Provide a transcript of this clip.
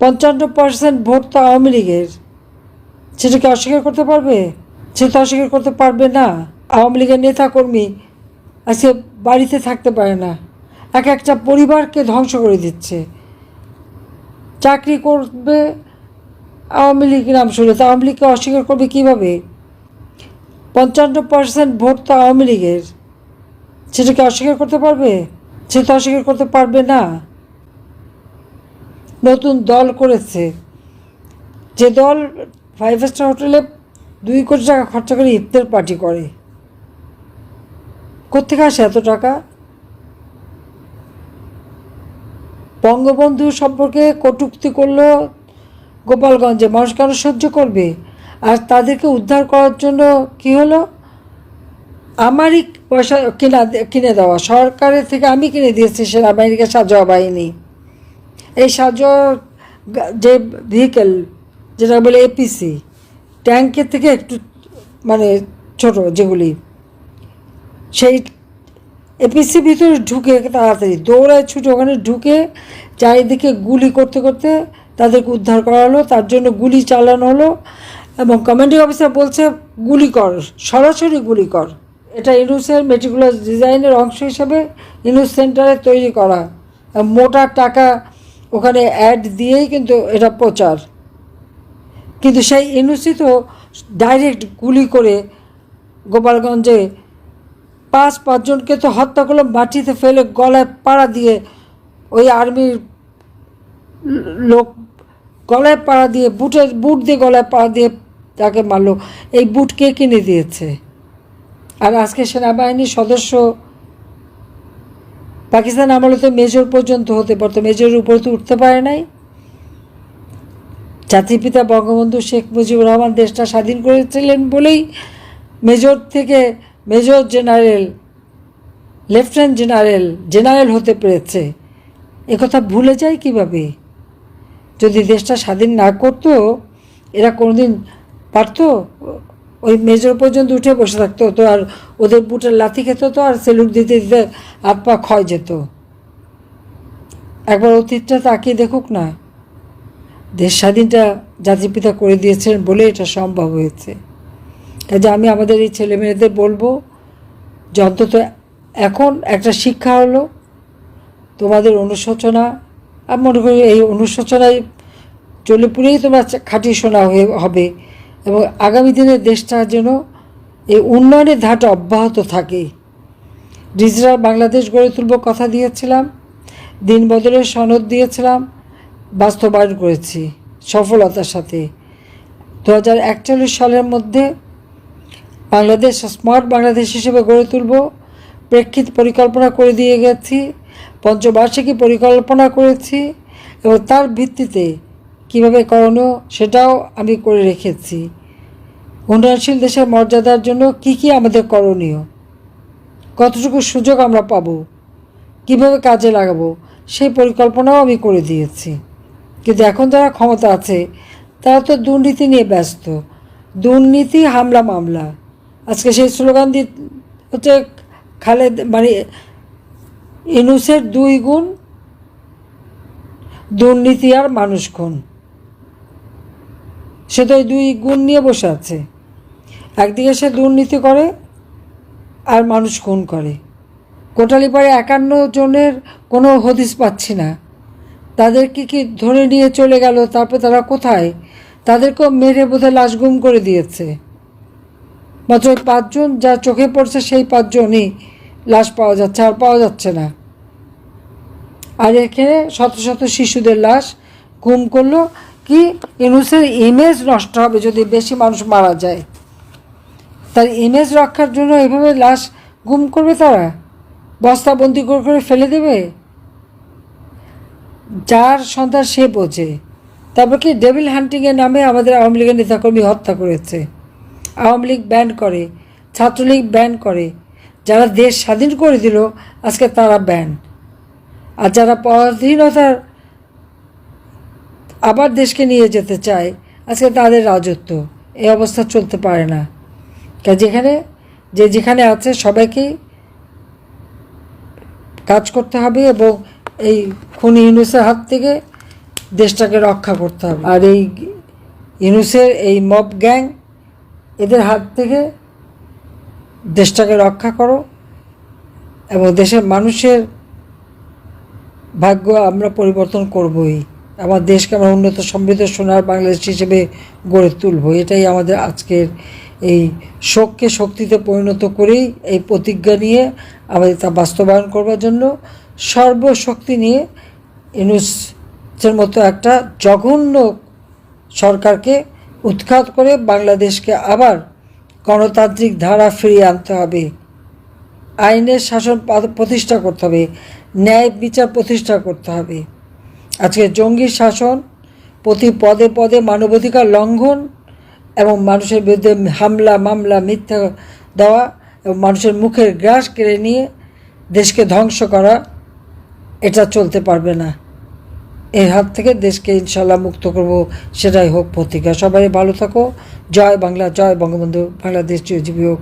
পঞ্চান্ন percent vote তো আওয়ামী লীগের। সেটাকে অস্বীকার করতে পারবে? সে তো অস্বীকার করতে পারবে না। আওয়ামী লীগের নেতা কর্মী আজকে বাড়িতে থাকতে পারে না। এক একটা পরিবারকে ধ্বংস করে দিচ্ছে। চাকরি করবে আওয়ামী লীগ নাম শুনে, তো আওয়ামী লীগকে অস্বীকার করবে কীভাবে? পঞ্চান্ন পার্সেন্ট ভোট তো আওয়ামী লীগের। সেটাকে অস্বীকার করতে পারবে? সে তো অস্বীকার করতে পারবে না। নতুন দল করেছে। যে দল ফাইভ স্টার হোটেলে দুই কোটি টাকা খরচা করে ইফতার পার্টি করে। কোথেকে আসে এত টাকা? বঙ্গবন্ধু সম্পর্কে কটূক্তি করল গোপালগঞ্জে। মানুষ কেন সহ্য করবে? আর তাদেরকে উদ্ধার করার জন্য কি হলো? আমারই পয়সা কিনা কিনে দেওয়া। সরকারের থেকে আমি কিনে দিয়েছি সেনাবাহিনীকে সাজোয়া বাহিনী। এই সাজোয়া গা- যে ভেহিকেল যেটা বলে এপিসি ট্যাঙ্কের থেকে একটু মানে ছোট যেগুলি, সেই এপিসি ভিতরে ঢুকে তাড়াতাড়ি, দৌড়ায় ছুটে ওখানে ঢুকে চারিদিকে গুলি করতে করতে তাদেরকে উদ্ধার করা হলো, তার জন্য গুলি চালানো হলো এবং কমান্ডিং অফিসার বলছে, গুলি কর, সরাসরি গুলি কর। এটা ইনুসের মেটিকুলার ডিজাইনের অংশ হিসাবে ইনুস সেন্টারে তৈরি করা। মোটা টাকা ওখানে অ্যাড দিয়েই কিন্তু এটা প্রচার। কিন্তু সেই ইনুসি তো ডাইরেক্ট গুলি করে গোপালগঞ্জে পাঁচ পাঁচজনকে তো হত্যা করল, মাটিতে ফেলে গলায় পাড়া দিয়ে ওই আর্মির লোক গলায় পাড়া দিয়ে, বুটের বুট দিয়ে গলায় পাড়া দিয়ে তাকে মারলো। এই বুট কে কিনে দিয়েছে? আর আজকে সেনাবাহিনীর সদস্য পাকিস্তান আমলে তো মেজর পর্যন্ত হতে পারতো, মেজরের উপরে তো উঠতে পারে নাই। জাতির পিতা বঙ্গবন্ধু শেখ মুজিবুর রহমান দেশটা স্বাধীন করেছিলেন বলেই মেজর থেকে major general, lieutenant general general হতে পেরেছে। একথা ভুলে যায় কীভাবে? যদি দেশটা স্বাধীন না করতো, এরা কোনোদিন পারতো? ওই মেজর পর্যন্ত উঠে বসে থাকতো তো, আর ওদের বুটের লাথি খেত তো, আর সেলুট দিতে দিতে হাত পা ক্ষয় যেত। একবার অতীতটা তাকিয়ে দেখুক না, দেশ স্বাধীনটা জাতির পিতা করে দিয়েছেন বলে এটা সম্ভব হয়েছে। কাজে আমি আমাদের এই ছেলে মেয়েদের বলব, যে অন্তত এখন একটা শিক্ষা হলো, তোমাদের অনুশোচনা আমি মনে করি এই অনুশোচনায় চলে পুরেই তোমরা খাঁটি শোনা হয়ে, হবে। এবং আগামী দিনে দেশটার যেন এই উন্নয়নের ধাটা অব্যাহত থাকে। ডিজিটাল বাংলাদেশ গড়ে তুলব কথা দিয়েছিলাম, দিন বদলের সনদ দিয়েছিলাম, বাস্তবায়ন করেছি সফলতার সাথে। দু হাজার একচল্লিশ সালের মধ্যে বাংলাদেশ স্মার্ট বাংলাদেশ হিসেবে গড়ে তুলব। প্রেক্ষিত পরিকল্পনা করে দিয়ে গেছি, পঞ্চবার্ষিকী পরিকল্পনা করেছি এবং তার ভিত্তিতে কীভাবে করণীয় সেটাও আমি করে রেখেছি। উন্নয়নশীল দেশের মর্যাদার জন্য কি কি আমাদের করণীয়? কতটুকু সুযোগ আমরা পাবো? কীভাবে কাজে লাগাবো? সেই পরিকল্পনাও আমি করে দিয়েছি। কিন্তু এখন যারা ক্ষমতা আছে, তারা তো দুর্নীতি নিয়ে ব্যস্ত। দুর্নীতি, হামলা, মামলা। আজকে সেই স্লোগান দি হচ্ছে খালেদ মানে ইনুসের দুই গুণ দুর্নীতি আর মানুষ খুন। সে তো দুই গুণ নিয়ে বসে আছে। একদিকে সে দুর্নীতি করে আর মানুষ খুন করে। কোটালিপাড়ে একান্ন জনের কোনো হদিস পাচ্ছি না। তাদেরকে কি ধরে নিয়ে চলে গেল, তারপর তারা কোথায়? তাদেরকেও মেরে বোধহয় লাশ গুম করে দিয়েছে। মাত্র ওই পাঁচজন যা চোখে পড়ছে সেই পাঁচজনই লাশ পাওয়া যাচ্ছে আর পাওয়া যাচ্ছে না। আর এখানে শত শত শিশুদের লাশ গুম করল কি? ইনুসের ইমেজ নষ্ট হবে যদি বেশি মানুষ মারা যায়। তার ইমেজ রক্ষার জন্য এভাবে লাশ গুম করবে তারা? বস্তাবন্দি করে করে ফেলে দেবে? যার সন্তান সে বোঝে। তারপর কি? ডেভিল হান্টিংয়ের নামে আমাদের আওয়ামী লীগের নেতাকর্মী হত্যা করেছে। আওয়ামী লীগ ব্যান করে, ছাত্রলীগ ব্যান করে। যারা দেশ স্বাধীন করে দিল, আজকে তারা ব্যান আর যারা পরাধীনতার আবার দেশকে নিয়ে যেতে চায়, আজকে তাদের রাজত্ব। এই অবস্থা চলতে পারে না। যেখানে, যে যেখানে আছে সবাইকেই কাজ করতে হবে এবং এই খুনি ইউনুসের হাত থেকে দেশটাকে রক্ষা করতে হবে। আর এই ইউনুসের এই মব গ্যাং, এদের হাত থেকে দেশটাকে রক্ষা করো এবং দেশের মানুষের ভাগ্য আমরা পরিবর্তন করবই। আমার দেশকে আমরা উন্নত সমৃদ্ধ সোনার বাংলাদেশ হিসেবে গড়ে তুলব। এটাই আমাদের আজকের এই শোককে শক্তিতে পরিণত করেই এই প্রতিজ্ঞা নিয়ে আমাদের তা বাস্তবায়ন করবার জন্য সর্বশক্তি নিয়ে ইনুসের মতো একটা জঘন্য সরকারকে উৎখাত করে বাংলাদেশকে আবার গণতান্ত্রিক ধারা ফিরিয়ে আনতে হবে। আইনের শাসন প্রতিষ্ঠা করতে হবে। ন্যায় বিচার প্রতিষ্ঠা করতে হবে। আজকে জঙ্গি শাসন প্রতি পদে পদে মানবাধিকার লঙ্ঘন এবং মানুষের বিরুদ্ধে হামলা, মামলা, মিথ্যা দেওয়া এবং মানুষের মুখের গ্রাস কেড়ে নিয়ে দেশকে ধ্বংস করা, এটা চলতে পারবে না। এর হাত থেকে দেশকে ইনশাল্লাহ মুক্ত করব, সেটাই হোক প্রতিজ্ঞা সবাই ভালো থাকো। জয় বাংলা, জয় বঙ্গবন্ধু। বাংলাদেশ চিরজীবী হোক